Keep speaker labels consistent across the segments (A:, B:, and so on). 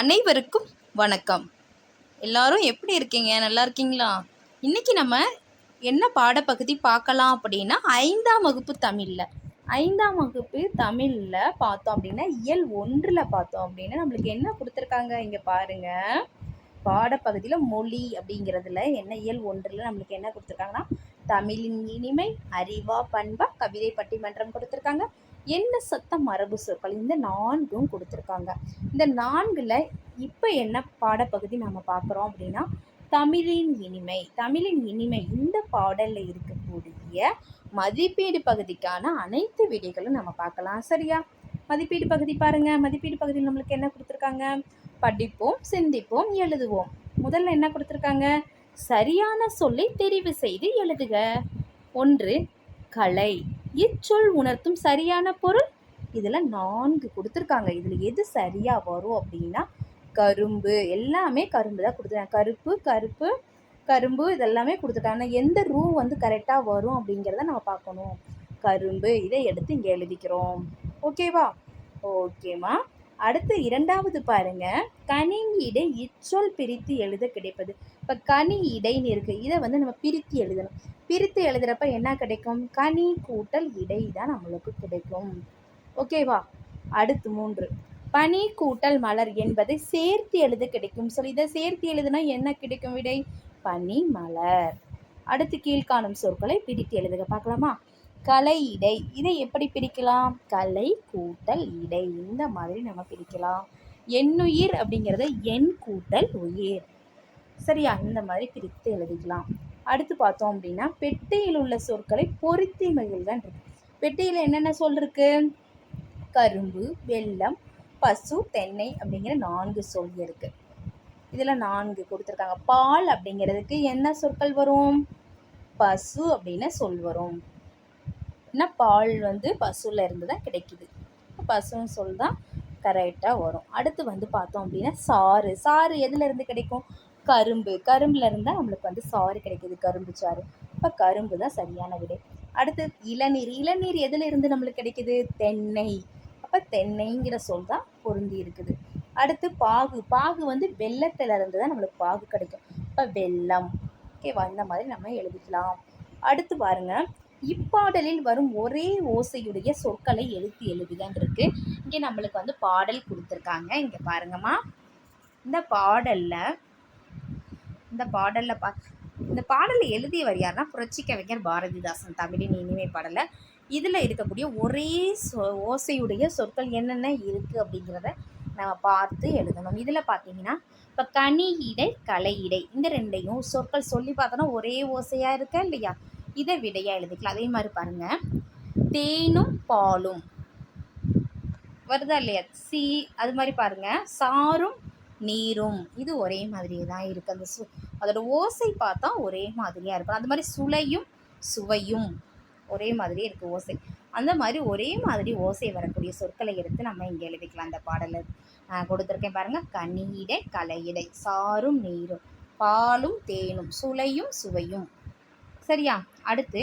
A: அனைவருக்கும் வணக்கம் எல்லாரும் எப்படி இருக்கீங்க நல்லா இருக்கீங்களா இன்றைக்கி நம்ம என்ன பாடப்பகுதி பார்க்கலாம் அப்படின்னா ஐந்தாம் வகுப்பு தமிழில் ஐந்தாம் வகுப்பு தமிழில் பார்த்தோம் அப்படின்னா இயல் ஒன்றில் பார்த்தோம் அப்படின்னா நம்மளுக்கு என்ன கொடுத்துருக்காங்க இங்கே பாருங்கள் பாடப்பகுதியில் மொழி அப்படிங்கிறதுல என்ன இயல் ஒன்றில் நம்மளுக்கு என்ன கொடுத்துருக்காங்கன்னா தமிழின் இனிமை அறிவா பண்பா கவிதை பட்டிமன்றம் கொடுத்துருக்காங்க என்ன சத்த மரபு சொற்கள் இந்த நான்கும் கொடுத்துருக்காங்க இந்த நான்கில் இப்போ என்ன பாடப்பகுதி நம்ம பார்க்குறோம் அப்படின்னா தமிழின் இனிமை தமிழின் இனிமை இந்த பாடலில் இருக்கக்கூடிய மதிப்பீடு பகுதிக்கான அனைத்து விடைகளும் நம்ம பார்க்கலாம் சரியா மதிப்பீடு பகுதி பாருங்கள் மதிப்பீடு பகுதியில் நம்மளுக்கு என்ன கொடுத்துருக்காங்க படிப்போம் சிந்திப்போம் எழுதுவோம் முதல்ல என்ன கொடுத்துருக்காங்க சரியான சொல்லை தெரிவு செய்து எழுதுக ஒன்று கலை இச்சொல் உணர்த்தும் சரியான பொருள் இதில் நான்கு கொடுத்துருக்காங்க இதில் எது சரியாக வரும் அப்படின்னா கரும்பு எல்லாமே கரும்பு தான் கொடுத்துருக்காங்க கருப்பு கருப்பு கரும்பு இதெல்லாமே கொடுத்துட்டாங்க எந்த ரூ வந்து கரெக்டாக வரும் அப்படிங்கிறத நம்ம பார்க்கணும் கரும்பு இதை எடுத்து இங்கே எழுதிக்கிறோம் ஓகேவா ஓகேம்மா அடுத்து இரண்டாவது பாருங்க கனி இடை இச்சொல் பிரித்து எழுத கிடைப்பது இப்போ கனி இடைன்னு இருக்குது இதை வந்து நம்ம பிரித்து எழுதணும் பிரித்து எழுதுறப்ப என்ன கிடைக்கும் கனி கூட்டல் இடை தான் நம்மளுக்கு கிடைக்கும் ஓகேவா அடுத்து மூன்று பனி கூட்டல் மலர் என்பதை சேர்த்து எழுத கிடைக்கும் சொல்லி இதை சேர்த்து எழுதுனா என்ன கிடைக்கும் விடை பனி மலர் அடுத்து கீழ்காணும் சொற்களை பிரித்து எழுதுக பார்க்கலாமா கலை இடை இதை எப்படி பிரிக்கலாம் கலை கூட்டல் இடை இந்த மாதிரி நம்ம பிரிக்கலாம் எண்ணுயிர் அப்படிங்கிறது எண் கூட்டல் உயிர் சரியா இந்த மாதிரி பிரித்து எழுதிக்கலாம் அடுத்து பார்த்தோம் அப்படின்னா பெட்டியில் உள்ள சொற்களை பொருத்தி மகிழ்தான் இருக்கு பெட்டியில் என்னென்ன சொல் இருக்கு கரும்பு வெள்ளம் பசு தென்னை அப்படிங்கிற நான்கு சொல் இருக்கு இதில் நான்கு கொடுத்துருக்காங்க பால் அப்படிங்கிறதுக்கு என்ன சொற்கள் வரும் பசு அப்படின்னு சொல் வரும் ஏன்னா பால் வந்து பசுவில் இருந்து தான் கிடைக்கிது பசுன்னு சொல் தான் கரெக்டாக வரும் அடுத்து வந்து பார்த்தோம் அப்படின்னா சாறு சாறு எதுலேருந்து கிடைக்கும் கரும்பு கரும்புல இருந்தால் நம்மளுக்கு வந்து சாறு கிடைக்கிது கரும்பு சாறு இப்போ கரும்பு தான் சரியான விடை அடுத்து இளநீர் இளநீர் எதில் இருந்து நம்மளுக்கு கிடைக்கிது தென்னை அப்போ தென்னைங்கிற சொல் தான் பொருந்தி இருக்குது அடுத்து பாகு பாகு வந்து வெள்ளத்தில் இருந்து தான் நம்மளுக்கு பாகு கிடைக்கும் இப்போ வெள்ளம் ஓகேவா இந்த மாதிரி நம்ம எழுதிக்கலாம் அடுத்து பாருங்கள் இப்பாடலில் வரும் ஒரே ஓசையுடைய சொற்களை எழுத்து எழுதுதான் இருக்கு இங்கே நம்மளுக்கு வந்து பாடல் கொடுத்துருக்காங்க இங்கே பாருங்கம்மா இந்த பாடலில் இந்த பாடலில் பா இந்த பாடலை எழுதியவர் யாருன்னா புரட்சி கவிஞர் பாரதிதாசன் தமிழின் இனிமை பாடலை இதில் இருக்கக்கூடிய ஒரே சொ ஓசையுடைய சொற்கள் என்னென்ன இருக்குது அப்படிங்கிறத நம்ம பார்த்து எழுதணும் இதில் பார்த்தீங்கன்னா இப்போ கனி இடை கலை இடை இந்த ரெண்டையும் சொற்கள் சொல்லி பார்த்தோன்னா ஒரே ஓசையாக இருக்கா இல்லையா இதை விடையாக எழுதிக்கலாம் அதே மாதிரி பாருங்கள் தேனும் பாலும் வருதா இல்லையா சீ அது மாதிரி பாருங்கள் சாரும் நீரும் இது ஒரே மாதிரியே தான் இருக்குது அந்த சு அதோட ஓசை பார்த்தா ஒரே மாதிரியாக இருக்கும் அந்த மாதிரி சுளையும் சுவையும் ஒரே மாதிரியே இருக்குது ஓசை அந்த மாதிரி ஒரே மாதிரி ஓசை வரக்கூடிய சொற்களை எடுத்து நம்ம இங்கே எழுதிக்கலாம் அந்த பாடலில் கொடுத்துருக்கேன் பாருங்கள் கனியிடை கலையிடை சாரும் நீரும் பாலும் தேனும் சுளையும் சுவையும் சரியா அடுத்து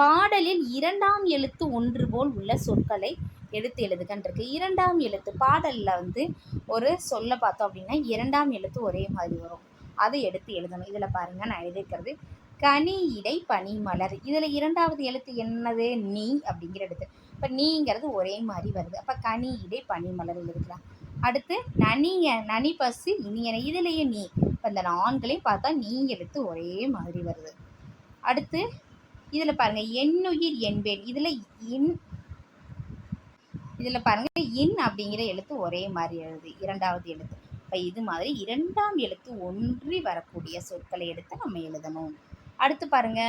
A: பாடலில் இரண்டாம் எழுத்து ஒன்று போல் உள்ள சொற்களை எடுத்து எழுதுகன்றிருக்கு இரண்டாம் எழுத்து பாடலில் வந்து ஒரு சொல்ல பார்த்தோம் அப்படின்னா இரண்டாம் எழுத்து ஒரே மாதிரி வரும் அதை எடுத்து எழுதணும் இதில் பாருங்கள் நான் எழுதியிருக்கிறது கனி இடை பனிமலர் இதில் இரண்டாவது எழுத்து என்னது நீ அப்படிங்கிற எழுத்து இப்போ நீங்கிறது ஒரே மாதிரி வருது அப்போ கனி இடை பனிமலர் எழுதுக்கலாம் அடுத்து நனிய நனி பசு இனியன இதுலேயே நீ இப்போ இந்த நான்களையும் பார்த்தா நீ எழுத்து ஒரே மாதிரி வருது அடுத்து இதில் பாருங்கள் எண்ணுயிர் என்பேன் இதில் இன் இதில் பாருங்கள் இன் அப்படிங்கிற எழுத்து ஒரே மாதிரி எழுது இரண்டாவது எழுத்து இப்போ இது மாதிரி இரண்டாம் எழுத்து ஒன்றி வரக்கூடிய சொற்களை எடுத்து நம்ம எழுதணும் அடுத்து பாருங்க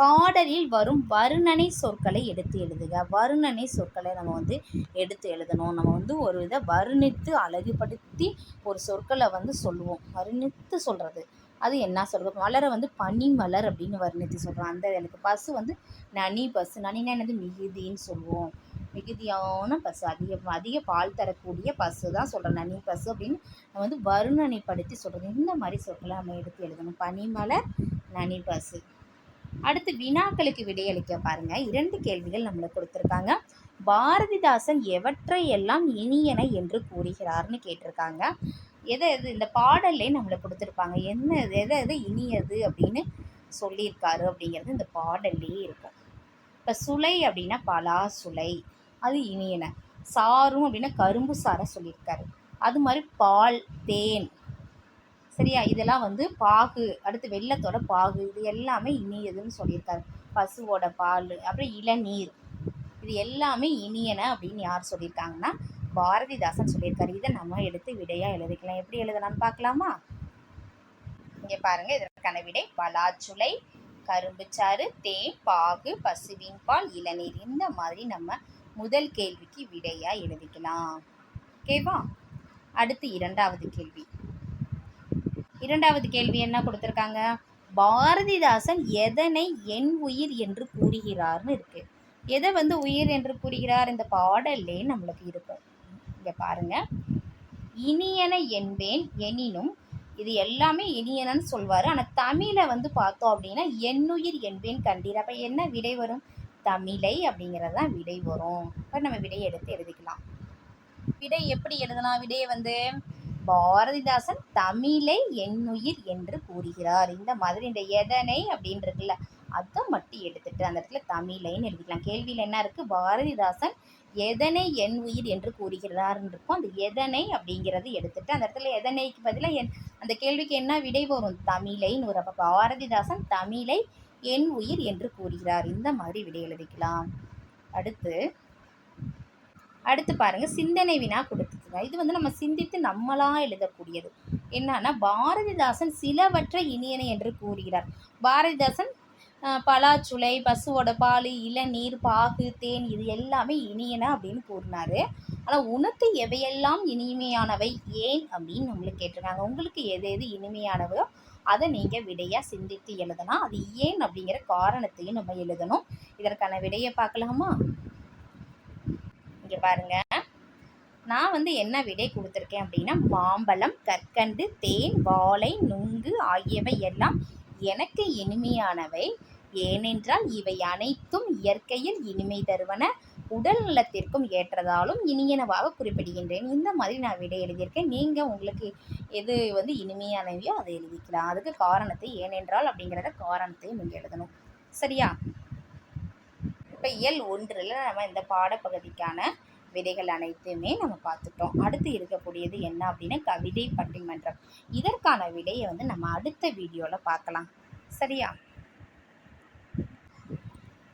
A: பாடலில் வரும் வருணனை சொற்களை எடுத்து எழுதுக வருணனை சொற்களை நம்ம வந்து எடுத்து எழுதணும் நம்ம வந்து ஒரு வித வருணித்து அழகுபடுத்தி ஒரு சொற்களை வந்து சொல்லுவோம் வருணித்து சொல்கிறது அது என்ன சொல்கிறது மலரை வந்து பனி மலர் அப்படின்னு வர்ணித்து சொல்கிறோம் அந்த எனக்கு பசு வந்து நனி பசு நனினா என்னது மிகுதின்னு சொல்லுவோம் மிகுதியான பசு அதிக அதிக பால் தரக்கூடிய பசு தான் சொல்கிறேன் நனி பசு அப்படின்னு நம்ம வந்து வருணனைப்படுத்தி சொல்கிறது இந்த மாதிரி சொற்களை நம்ம எடுத்து எழுதணும் பனிமலர் நனி பசு அடுத்து வினாக்களுக்கு விடையளிக்க பாருங்க இரண்டு கேள்விகள் நம்மளுக்கு கொடுத்துருக்காங்க பாரதிதாசன் எவற்றையெல்லாம் இனியன என்று கூறுகிறார்னு கேட்டிருக்காங்க எதை எது இந்த பாடல்லே நம்மளை கொடுத்துருப்பாங்க என்ன எதை எது இனியது அப்படின்னு சொல்லியிருக்காரு அப்படிங்கிறது இந்த பாடல்லே இருக்கும் இப்போ சுளை அப்படின்னா பலா சுளை அது இனியன சாரும் அப்படின்னா கரும்பு சாரை சொல்லியிருக்காரு அது மாதிரி பால் தேன் சரியா இதெல்லாம் வந்து பாகு அடுத்து வெள்ளத்தோட பாகு இது எல்லாமே இனியதுன்னு சொல்லியிருக்காரு பசுவோட பால் அப்புறம் இளநீர் இது எல்லாமே இனியன அப்படின்னு யார் சொல்லியிருக்காங்கன்னா பாரதிதாசன் சொல்லியிருக்காரு இதை நம்ம எடுத்து விடையாக எழுதிக்கலாம் எப்படி எழுதலாம்னு பார்க்கலாமா இங்கே பாருங்கள் இதற்கான விடை பலாச்சுளை கரும்புச்சாறு தேன் பாகு பசுவின் பால் இளநீர் இந்த மாதிரி நம்ம முதல் கேள்விக்கு விடையாக எழுதிக்கலாம் ஓகேவா அடுத்து இரண்டாவது கேள்வி இரண்டாவது கேள்வி என்ன கொடுத்துருக்காங்க பாரதிதாசன் எதனை என் உயிர் என்று கூறுகிறார்னு இருக்கு எதை வந்து உயிர் என்று கூறுகிறார் இந்த பாடல்லே நம்மளுக்கு இருக்கும் இங்கே பாருங்கள் இனியன என்பேன் எனினும் இது எல்லாமே இனியனன்னு சொல்வார் ஆனால் தமிழை வந்து பார்த்தோம் அப்படின்னா எண்ணுயிர் என்பேன் கண்டீர் அப்போ என்ன விடை வரும் தமிழை அப்படிங்கிறது தான் விடை வரும் இப்போ நம்ம விடை எடுத்து எழுதிக்கலாம் விடை எப்படி எழுதலாம் விடையை வந்து பாரதிதாசன் தமிழை எண்ணுயிர் என்று கூறுகிறார் இந்த மாதிரி இந்த எதனை அப்படின்னு இருக்குல்ல அதை மட்டும் எடுத்துட்டு அந்த இடத்துல தமிழைன்னு எழுதிக்கலாம் கேள்வியில் என்ன இருக்குது பாரதிதாசன் எதனை என் உயிர் என்று கூறுகிறார்னு இருக்கும் அந்த எதனை அப்படிங்கிறது எடுத்துட்டு அந்த இடத்துல எதனைக்கு பதிலாக என் அந்த கேள்விக்கு என்ன விடை வரும் தமிழைன்னு ஒரு அப்போ பாரதிதாசன் தமிழை என் உயிர் என்று கூறுகிறார் இந்த மாதிரி விடை எழுதிக்கலாம் அடுத்து அடுத்து பாருங்க சிந்தனை வினா கொடுத்துருங்க இது வந்து நம்ம சிந்தித்து நம்மளா எழுதக்கூடியது என்னன்னா பாரதிதாசன் சிலவற்றை இனியனை என்று கூறுகிறார் பாரதிதாசன் பலாச்சுளை பசுவோட பால் இளநீர் பாகு தேன் இது எல்லாமே இனியன அப்படின்னு கூறினாரு ஆனால் உனக்கு எவையெல்லாம் இனிமையானவை ஏன் அப்படின்னு உங்களுக்கு கேட்டிருக்காங்க உங்களுக்கு எது எது இனிமையானவையோ அதை நீங்கள் விடையாக சிந்தித்து எழுதலாம் அது ஏன் அப்படிங்கிற காரணத்தையும் நம்ம எழுதணும் இதற்கான விடையை பார்க்கலாமா இங்கே பாருங்க நான் வந்து என்ன விடை கொடுத்துருக்கேன் அப்படின்னா மாம்பழம் கற்கண்டு தேன் வாழை நுங்கு ஆகியவை எல்லாம் எனக்கு இனிமையானவை ஏனென்றால் இவை அனைத்தும் இயற்கையில் இனிமை தருவன உடல் நலத்திற்கும் ஏற்றதாலும் இனியனவாக குறிப்பிடுகின்றேன் இந்த மாதிரி நான் விடை எழுதியிருக்கேன் நீங்கள் உங்களுக்கு எது வந்து இனிமையானவையோ அதை எழுதிக்கலாம் அதுக்கு காரணத்தை ஏனென்றால் அப்படிங்கிறத காரணத்தையும் நீங்கள் எழுதணும் சரியா இப்போ இயல் ஒன்றில் நம்ம இந்த பாடப்பகுதிக்கான விதைகள் அனைத்துமே நம்ம பார்த்துட்டோம் அடுத்து இருக்கக்கூடியது என்ன அப்படின்னா கவிதை பட்டிமன்றம் இதற்கான விடையை வந்து நம்ம அடுத்த வீடியோவில் பார்க்கலாம் சரியா